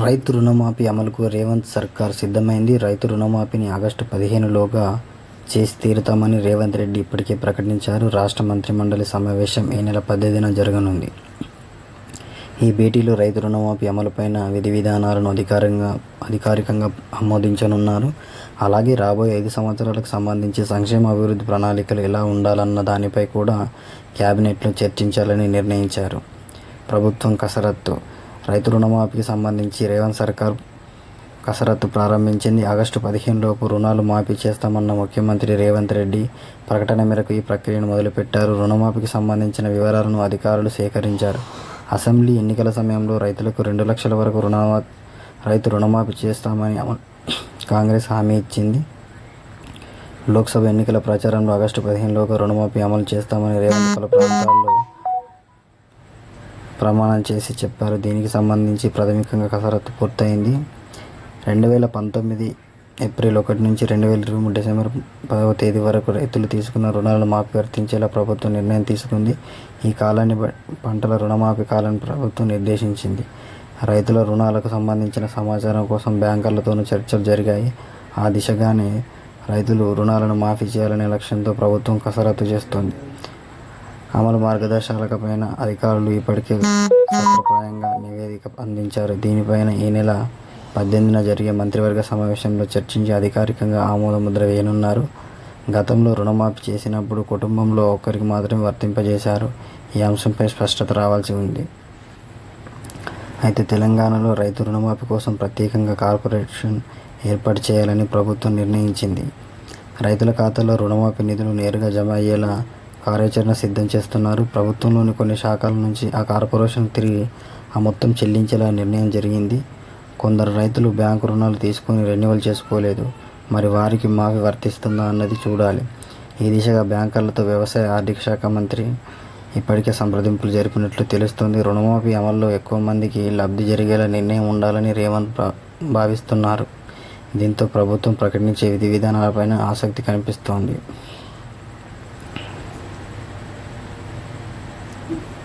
రైతు రుణమాఫీ అమలుకు రేవంత్ సర్కార్ సిద్ధమైంది. రైతు రుణమాఫీని ఆగస్టు పదిహేనులోగా చేసి తీరుతామని రేవంత్ రెడ్డి ఇప్పటికే ప్రకటించారు. రాష్ట్ర మంత్రిమండలి సమావేశం ఈ నెల పద్దెనిమిదిన జరగనుంది. ఈ భేటీలో రైతు రుణమాఫీ అమలుపైన విధి విధానాలను అధికారంగా అధికారికంగా ఆమోదించనున్నారు. అలాగే రాబోయే ఐదు సంవత్సరాలకు సంబంధించి సంక్షేమ అభివృద్ధి ప్రణాళికలు ఎలా ఉండాలన్న దానిపై కూడా క్యాబినెట్లో చర్చించాలని నిర్ణయించారు. ప్రభుత్వం కసరత్తు రైతు రుణమాఫీకి సంబంధించి రేవంత్ సర్కార్ కసరత్తు ప్రారంభించింది. ఆగస్టు పదిహేనులోపు రుణాలు మాఫీ చేస్తామన్న ముఖ్యమంత్రి రేవంత్ రెడ్డి ప్రకటన మేరకు ఈ ప్రక్రియను మొదలుపెట్టారు. రుణమాఫీకి సంబంధించిన వివరాలను అధికారులు సేకరించారు. అసెంబ్లీ ఎన్నికల సమయంలో రైతులకు రెండు లక్షల వరకు రుణ రైతు రుణమాఫీ చేస్తామని అమ- కాంగ్రెస్ హామీ ఇచ్చింది. లోక్సభ ఎన్నికల ప్రచారంలో ఆగస్టు పదిహేనులోగా రుణమాఫీ అమలు చేస్తామని రేవంత్ పలు ప్రాంతాల్లో ప్రమాణం చేసి చెప్పారు. దీనికి సంబంధించి ప్రాథమికంగా కసరత్తు పూర్తయింది. రెండు వేల పంతొమ్మిది ఏప్రిల్ ఒకటి నుంచి రెండు వేల ఇరవై మూడు డిసెంబర్ పదవ తేదీ వరకు రైతులు తీసుకున్న రుణాలను మాఫీ వర్తించేలా ప్రభుత్వం నిర్ణయం తీసుకుంది. ఈ కాలాన్ని బ- పంటల రుణమాఫీ కాలాన్ని ప్రభుత్వం నిర్దేశించింది. రైతుల రుణాలకు సంబంధించిన సమాచారం కోసం బ్యాంకర్లతోనూ చర్చలు జరిగాయి. ఆ దిశగానే రైతులు రుణాలను మాఫీ చేయాలనే లక్ష్యంతో ప్రభుత్వం కసరత్తు చేస్తోంది. అమలు మార్గదర్శకాలపైన అధికారులు ఇప్పటికే సూత్రప్రాయంగా నివేదిక అందించారు. దీనిపైన ఈ నెల పద్దెనిమిదిన జరిగే మంత్రివర్గ సమావేశంలో చర్చించి అధికారికంగా ఆమోద ముద్ర వేయనున్నారు. గతంలో రుణమాఫీ చేసినప్పుడు కుటుంబంలో ఒక్కరికి మాత్రమే వర్తింపజేశారు. ఈ అంశంపై స్పష్టత రావాల్సి ఉంది. అయితే తెలంగాణలో రైతు రుణమాఫీ కోసం ప్రత్యేకంగా కార్పొరేషన్ ఏర్పాటు చేయాలని ప్రభుత్వం నిర్ణయించింది. రైతుల ఖాతాలో రుణమాఫీ నిధులు నేరుగా జమ అయ్యేలా కార్యాచరణ సిద్ధం చేస్తున్నారు. ప్రభుత్వంలోని కొన్ని శాఖల నుంచి ఆ కార్పొరేషన్ తిరిగి ఆ మొత్తం చెల్లించేలా నిర్ణయం జరిగింది. కొందరు రైతులు బ్యాంకు రుణాలు తీసుకొని రెన్యువల్ చేసుకోలేదు. మరి వారికి మాఫీ వర్తిస్తుందా అన్నది చూడాలి. ఈ దిశగా బ్యాంకర్లతో వ్యవసాయ ఆర్థిక శాఖ మంత్రి ఇప్పటికే సంప్రదింపులు జరిపినట్లు తెలుస్తుంది. రుణమాఫీ అమల్లో ఎక్కువ మందికి లబ్ధి జరిగేలా నిర్ణయం ఉండాలని రేవంత్ భా- భావిస్తున్నారు. దీంతో ప్రభుత్వం ప్రకటించే విధి విధానాలపైన ఆసక్తి కనిపిస్తోంది. Thank you.